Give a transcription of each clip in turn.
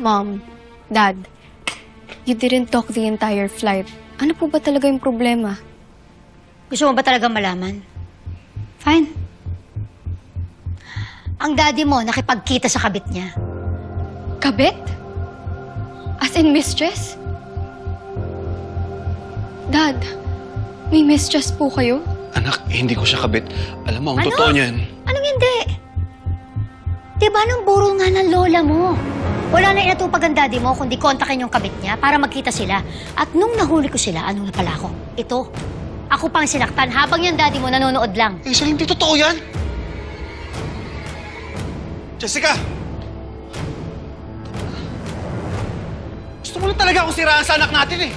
Mom, Dad, you didn't talk the entire flight. Ano po ba talaga yung problema? Gusto mo ba talaga malaman? Fine. Ang daddy mo nakipagkita sa kabit niya. Kabit? As in mistress? Dad, may mistress po kayo? Anak, hindi ko siya kabit. Alam mo, ang Ano? totoo niyan. Anong hindi? Di ba nung burol nga ng lola mo? Wala na inatupag ang daddy mo kundi kontakin yung kabit niya para magkita sila. At nung nahuli ko sila, ano na pala ako? Ito. Ako pang sinaktan habang yung daddy mo nanonood lang. Eh, sa hindi totoo yan. Jessica! Gusto mo lang talaga akong siraan sa anak natin eh.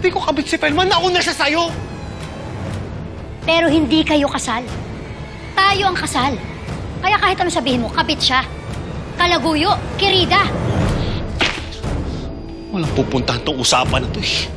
Hindi ko kabit si Felman. Nauna siya sa'yo. Pero hindi kayo kasal. Tayo ang kasal. Kaya kahit ano sabihin mo, kabit siya. Kalaguyo, kirida. Walang pupuntahan tong usapan na to eh.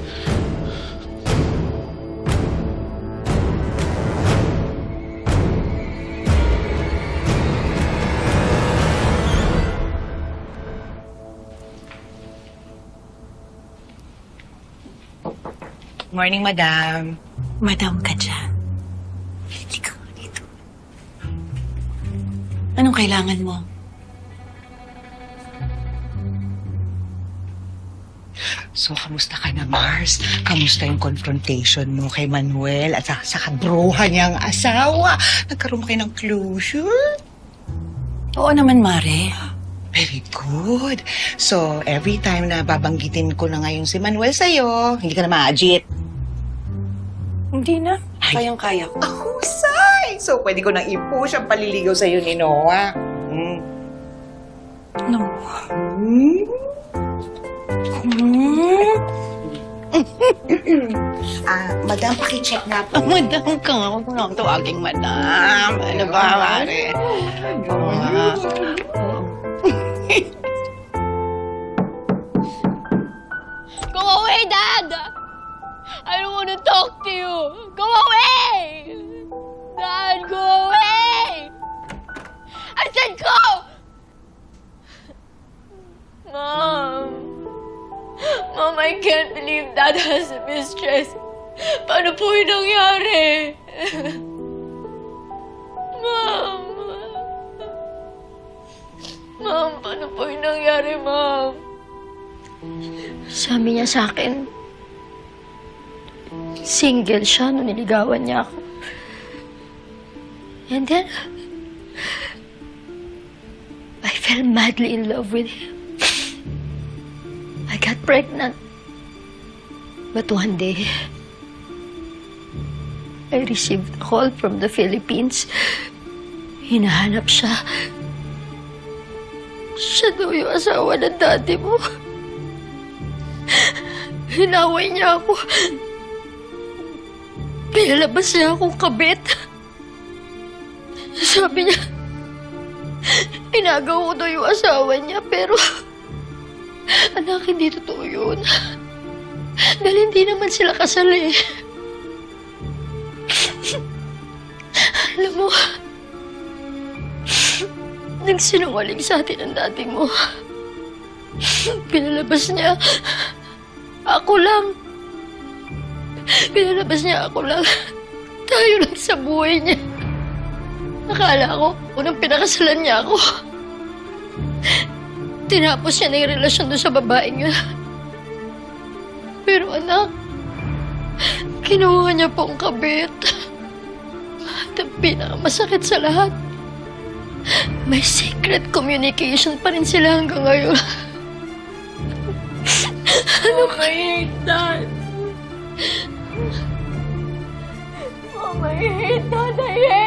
Morning, madam. Madam ka dyan. Hindi ka dito. Anong kailangan mo? So, kamusta ka na, Mars? Kamusta yung confrontation mo kay Manuel at sa, sa kabruhan niyang asawa? Nagkaroon kayo ng closure? Oo naman, Mare. Very good. So, every time na babanggitin ko na ngayon si Manuel sa'yo, hindi ka na ma-agit. Hindi na. Ay. Kayang-kaya ko. Ahusay! So, pwede ko nang i-push ang paliligaw sa'yo ni Noah. Mm. No. Mm. Hmm? Ah, madam, pakicheck nga po. Madam ka nga. Huwag mo na akong tawaging madam. Ano ba, Mare? Ah. Go away, Dad! I don't want to talk to you! Go away! I can't believe Dad has a mistress. Paano po yung nangyari? Mom! Mom, paano po yung nangyari, Mom? Sabi niya sa akin, single siya nung niligawan niya ako. And then, I fell madly in love with him. I got pregnant. But one day, I received a call from the Philippines. Hinahanap siya. Siya daw yung asawa ng daddy mo. Hinaway niya ako. Pinalabas niya akong kabit. Sabi niya, inagaw ko daw yung asawa niya, pero... Anak, hindi totoo yun. Dahil hindi naman sila kasal eh. Alam mo, nagsinungaling sa atin ang dati mo. Pinalabas niya. Ako lang. Pinalabas niya ako lang. Tayo lang sa buhay niya. Akala ko, unang pinakasalan niya ako. Tinapos niya na yung relasyon doon sa babaeng yun. Pero anak, kinuha niya po ang kabit. At ang pinakamasakit sa lahat, may secret communication pa rin sila hanggang ngayon. ano ba yun, Dad? Oh, my hate, Dad. I hate